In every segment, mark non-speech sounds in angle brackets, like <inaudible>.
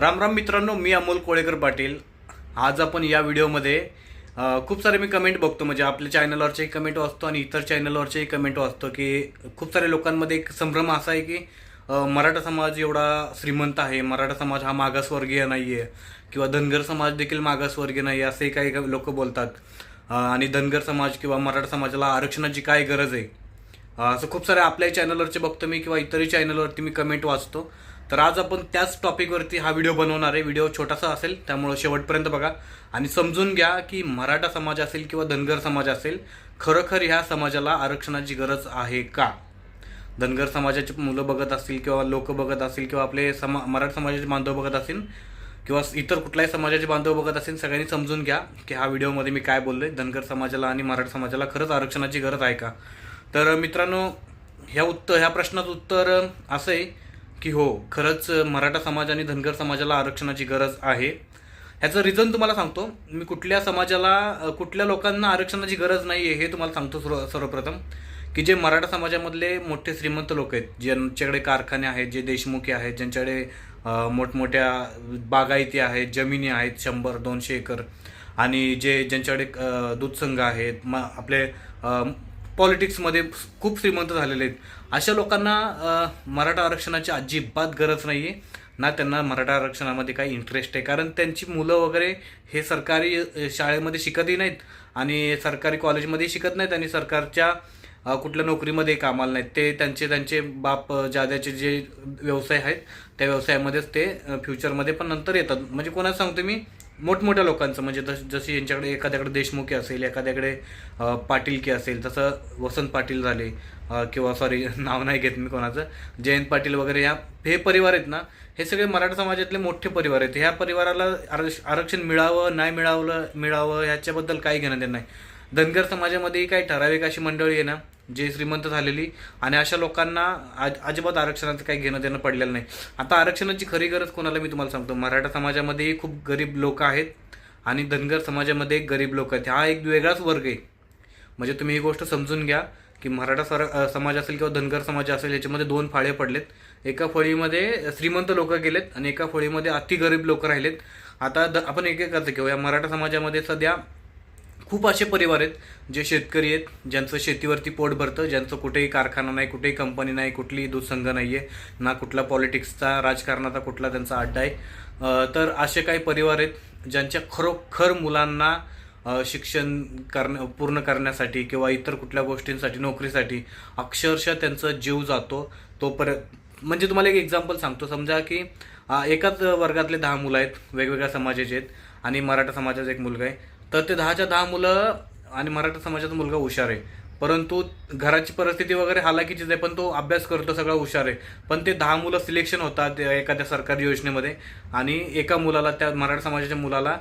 राम राम मित्रांनो मी अमोल कोळेकर पाटील. आज आपण या व्हिडिओमध्ये खूप सारे मी कमेंट बघतो. म्हणजे आपल्या चॅनलवरचेही कमेंट वाचतो आणि इतर चॅनलवरचेही कमेंट वाचतो की खूप साऱ्या लोकांमध्ये एक संभ्रम असा आहे की मराठा समाज एवढा श्रीमंत आहे. मराठा समाज हा मागासवर्गीय नाही आहे किंवा धनगर समाज देखील मागासवर्गीय नाही आहे असेही काही लोक बोलतात. आणि धनगर समाज किंवा मराठा समाजाला आरक्षणाची काय गरज आहे? असं खूप सारे आपल्या चॅनलवरचे बघतो मी किंवा इतरही चॅनलवरती मी कमेंट वाचतो. तर आज आपण त्याच टॉपिकवरती हा व्हिडिओ बनवणार आहे. व्हिडिओ छोटासा असेल त्यामुळं शेवटपर्यंत बघा. आणि समजून घ्या की मराठा समाज असेल किंवा धनगर समाज असेल खरोखर ह्या समाजाला आरक्षणाची गरज आहे का? धनगर समाजाची मुलं बघत असतील किंवा लोक बघत असतील किंवा आपले समा मराठा समाजाचे बांधव बघत असतील किंवा इतर कुठल्याही समाजाचे बांधव बघत असतील सगळ्यांनी समजून घ्या की हा व्हिडिओमध्ये मी काय बोललो आहे धनगर समाजाला आणि मराठा समाजाला खरंच आरक्षणाची गरज आहे का? तर मित्रांनो ह्या उत्तर ह्या प्रश्नाचं उत्तर असं आहे की हो खरंच मराठा समाज आणि धनगर समाजाला आरक्षणाची गरज आहे. ह्याचं रिझन तुम्हाला सांगतो. मी कुठल्या समाजाला कुठल्या लोकांना आरक्षणाची गरज नाही आहे हे तुम्हाला सांगतो सर्व सर्वप्रथम. की जे मराठा समाजामधले मोठे श्रीमंत लोक आहेत ज्यांच्याकडे कारखाने आहेत जे देशमुखी आहेत ज्यांच्याकडे मोठमोठ्या बागायती आहेत जमिनी आहेत शंभर दोनशे एकर आणि जे ज्यांच्याकडे दूधसंघ आहेत म आपले पॉलिटिक्समध्ये खूप श्रीमंत झालेले आहेत. अशा लोकांना मराठा आरक्षणाची अजिबात गरज नाही आहे ना त्यांना मराठा आरक्षणामध्ये काही इंटरेस्ट आहे. कारण त्यांची मुलं वगैरे हे सरकारी शाळेमध्ये शिकतही नाहीत आणि सरकारी कॉलेजमध्ये शिकत नाहीत आणि सरकारच्या कुठल्या नोकरीमध्ये कामाला नाहीत. ते त्यांचे त्यांचे बाप जाद्याचे जे व्यवसाय आहेत त्या व्यवसायामध्येच ते फ्युचरमध्ये पण नंतर येतात. म्हणजे कोणाला सांगतो मी? मोठमोठ्या लोकांचं म्हणजे जस जशी यांच्याकडे एखाद्याकडे देशमुखी असेल एखाद्याकडे पाटीलकी असेल तसं वसंत पाटील झाले किंवा सॉरी <laughs> नाव नाही घेत मी कोणाचं जयंत पाटील वगैरे ह्या हे परिवार आहेत ना हे सगळे मराठा समाजातले मोठे परिवार आहेत. ह्या परिवाराला आरक्ष- आरक्षण मिळावं नाही मिळावलं मिळावं ह्याच्याबद्दल काही घेणं देणं नाही. धनगर समाजामध्येही काही ठराविक अशी मंडळी आहे ना जे श्रीमंत झालेली आणि अशा लोकांना आज अजिबात आरक्षणाचं काही घेणं देणं पडलेलं नाही. आता आरक्षणाची खरी गरज कोणाला मी तुम्हाला सांगतो? मराठा समाजामध्येही खूप गरीब लोक आहेत आणि धनगर समाजामध्ये गरीब लोक आहेत. हा एक वेगळाच वर्ग आहे. म्हणजे तुम्ही ही गोष्ट समजून घ्या की मराठा सर समाज असेल किंवा धनगर समाज असेल याच्यामध्ये दोन फाळे पडलेत. एका फळीमध्ये श्रीमंत लोक गेलेत आणि एका फळीमध्ये अति गरीब लोक राहिलेत. आता द आपण एक एकाचं घेऊया. मराठा समाजामध्ये सध्या खूप असे परिवार आहेत जे शेतकरी आहेत ज्यांचं शेतीवरती पोट भरतं ज्यांचं कुठेही कारखाना नाही कुठेही कंपनी नाही कुठलीही दूधसंघ नाही आहे ना कुठला पॉलिटिक्सचा राजकारणाचा कुठला त्यांचा अड्डा आहे. तर असे काही परिवार आहेत ज्यांच्या खरोखर मुलांना शिक्षण करण्या पूर्ण करण्यासाठी किंवा इतर कुठल्या गोष्टींसाठी नोकरीसाठी अक्षरशः त्यांचा जीव जातो. तोपर्यंत म्हणजे तुम्हाला एक एक्झाम्पल सांगतो. समजा की एकाच वर्गातले दहा मुलं आहेत वेगवेगळ्या समाजाचे आहेत आणि मराठा समाजाचा एक मुलगा आहे. तर ते दहाच्या दहा मुलं आणि मराठा समाजाचा मुलगा हुशार आहे. परंतु घराची परिस्थिती वगैरे हालाकीचीच आहे पण तो अभ्यास करतो सगळा हुशार आहे. पण ते दहा मुलं सिलेक्शन होतात एखाद्या सरकारी योजनेमध्ये आणि एका मुलाला त्या मराठा समाजाच्या मुलाला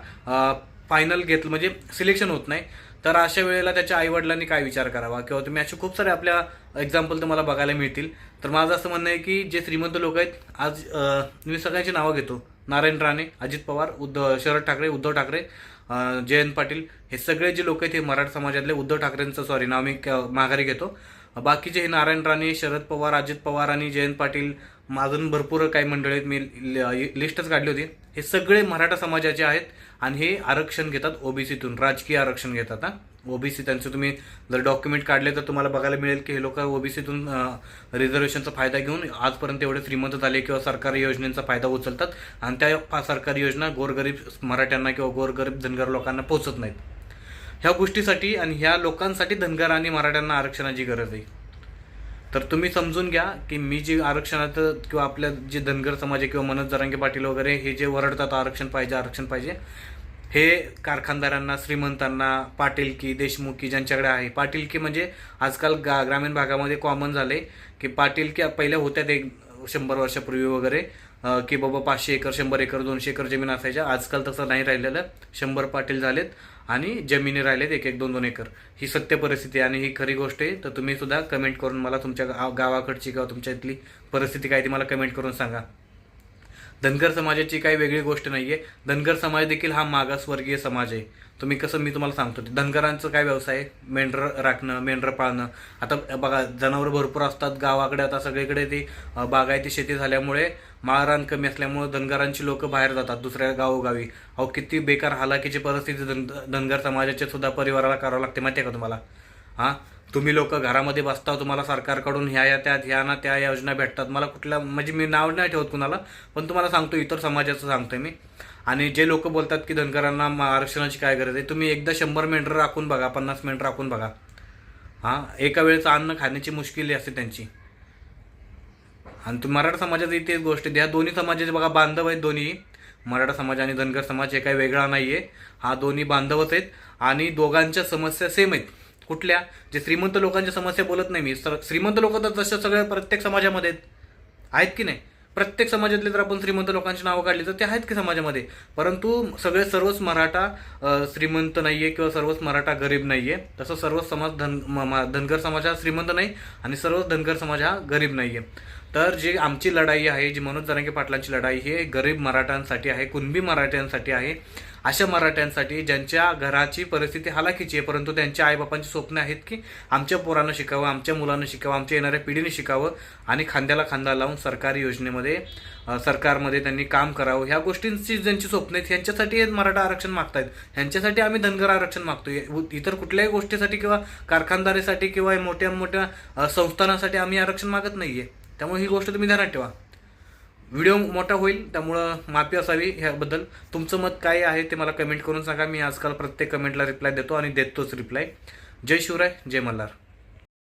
फायनल घेतलं म्हणजे सिलेक्शन होत नाही. तर अशा वेळेला त्याच्या आईवडिलांनी काय विचार करावा? किंवा तुम्ही असे खूप सारे आपल्या एक्झाम्पल तुम्हाला बघायला मिळतील. तर माझं असं म्हणणं आहे की जे श्रीमंत लोक आहेत आज मी सगळ्यांची नावं घेतो. नारायण राणे अजित पवार उद्धव शरद ठाकरे उद्धव ठाकरे जयंत पाटील. हे सगळे जे लोक आहेत हे मराठा समाजातले उद्धव ठाकरेंचं सॉरी नाव मी क- माघारी घेतो. बाकीचे हे नारायण राणे शरद पवार अजित पवार आणि जयंत पाटील अजून भरपूर काही मंडळी आहेत. मी ल- लिस्टच काढली होती. हे सगळे मराठा समाजाचे आहेत आणि हे आरक्षण घेतात ओबीसीतून राजकीय आरक्षण घेतात हा. ओबीसी त्यांचे तुम्ही जर डॉक्युमेंट काढले तर तुम्हाला बघायला मिळेल की हे लोक ओबीसीतून रिझर्वेशनचा फायदा घेऊन आजपर्यंत एवढे श्रीमंत झाले किंवा सरकारी योजनेचा फायदा उचलतात आणि त्या सरकारी योजना गोरगरीब मराठ्यांना किंवा गोरगरीब धनगर लोकांना पोहोचत नाहीत. ह्या गोष्टीसाठी आणि ह्या लोकांसाठी धनगर आणि मराठ्यांना आरक्षणाची गरज आहे. तर तुम्ही समजून घ्या की मी जी आरक्षणाचं किंवा आपल्या जे धनगर समाज आहे किंवा मनोज जरांगे पाटील वगैरे हे जे वरडतात आरक्षण पाहिजे आरक्षण पाहिजे हे कारखानदारांना श्रीमंतांना पाटीलकी देशमुखी ज्यांच्याकडे आहे. पाटीलकी म्हणजे आजकाल गा ग्रामीण भागामध्ये कॉमन झाले की पाटीलकी पहिल्या होत्या ते शंभर वर्षापूर्वी वगैरे. की बाबा पाचशे एकर शंभर एकर दोनशे एकर जमीन असायच्या. आजकाल तसं नाही राहिलेलं. शंभर पाटील झालेत आणि जमिनी राहिलेत एक एक दोन दोन एकर. ही सत्य परिस्थिती आहे आणि ही खरी गोष्ट आहे. तर तुम्ही सुद्धा कमेंट करून मला तुमच्या गाव गावाकडची किंवा तुमच्या इथली परिस्थिती काय ती मला कमेंट करून सांगा. धनगर समाजाची काही वेगळी गोष्ट नाही आहे धनगर समाज देखील हा मागासवर्गीय समाज आहे. तुम्ही कसं मी तुम्हाला सांगतो ते धनगरांचं काय व्यवसाय मेंढरं राखणं मेंढरं पाळणं. आता बघा जनावरं भरपूर असतात गावाकडे आता सगळीकडे ती बागायती शेती झाल्यामुळे माळरान कमी असल्यामुळे धनगरांची लोक बाहेर जातात दुसऱ्या गावोगावी. अहो किती बेकार हालाकीची परिस्थिती धन धनगर समाजाच्या सुद्धा परिवाराला करावं लागते माहिती आहे का तुम्हाला? हां? तुम्ही लोक घरामध्ये बसता तुम्हाला सरकारकडून ह्या या त्या ह्या ना त्या योजना भेटतात. मला कुठल्या म्हणजे मी नाव नाही ठेवत कुणाला पण तुम्हाला सांगतो इतर समाजाचं सांगतो मी. आणि जे लोक बोलतात की धनगरांना मा- आरक्षणाची काय गरज आहे तुम्ही एकदा शंभर मेंढर राखून बघा पन्नास मेंढर राखून बघा. हां? एका वेळेचं अन्न खाण्याची मुश्किली असते त्यांची. आणि तुम्ही मराठा समाजात तेच गोष्ट द्या ह्या दोन्ही समाजाचे बघा बांधव आहेत दोन्ही. मराठा समाज आणि धनगर समाज हे काही वेगळा नाही आहे हा दोन्ही बांधवच आहेत आणि दोघांच्या समस्या सेम आहेत. कुठल्या? जे श्रीमंत लोकांच्या समस्या बोलत नाही मी. सर- श्रीमंत लोक तर जशा सगळ्या प्रत्येक समाजामध्ये आहेत की नाही? प्रत्येक समाजातले जर आपण श्रीमंत लोकांची नावं काढली तर ते आहेत की समाजामध्ये? परंतु सगळे सर्वच मराठा श्रीमंत नाही आहे किंवा सर्वच मराठा गरीब नाही आहे तसं सर्वच समाज धन म- धनगर समाज हा श्रीमंत नाही आणि सर्वच धनगर समाज हा गरीब नाही आहे तर जी आमची लढाई आहे जी मनोज जरांगे पाटलांची लढाई ही गरीब मराठ्यांसाठी आहे कुणबी मराठ्यांसाठी आहे. अशा मराठ्यांसाठी ज्यांच्या घराची परिस्थिती हालाकीची आहे परंतु त्यांच्या आईबापांची स्वप्न आहेत की आमच्या पोरांना शिकावं आमच्या मुलांना शिकावं आमच्या येणाऱ्या पिढीने शिकावं आणि खांद्याला खांदा लावून सरकारी योजनेमध्ये सरकारमध्ये त्यांनी काम करावं. ह्या गोष्टींची ज्यांची स्वप्न आहेत ह्यांच्यासाठी मराठा आरक्षण मागतायत. ह्यांच्यासाठी आम्ही धनगर आरक्षण मागतो उ- इतर कुठल्याही गोष्टीसाठी किंवा कारखानदारीसाठी किंवा मोठ्या मोठ्या संस्थानासाठी आम्ही आरक्षण मागत नाही आहे त्यामुळे ही गोष्ट तुम्ही ध्यानात ठेवा. व्हिडिओ मोठा होईल त्यामुळं माफी असावी ह्याबद्दल. तुमचं मत काय आहे ते मला कमेंट करून सांगा. मी आजकाल प्रत्येक कमेंटला रिप्लाय देतो आणि देतोच रिप्लाय जय शिवराय जय मल्हार.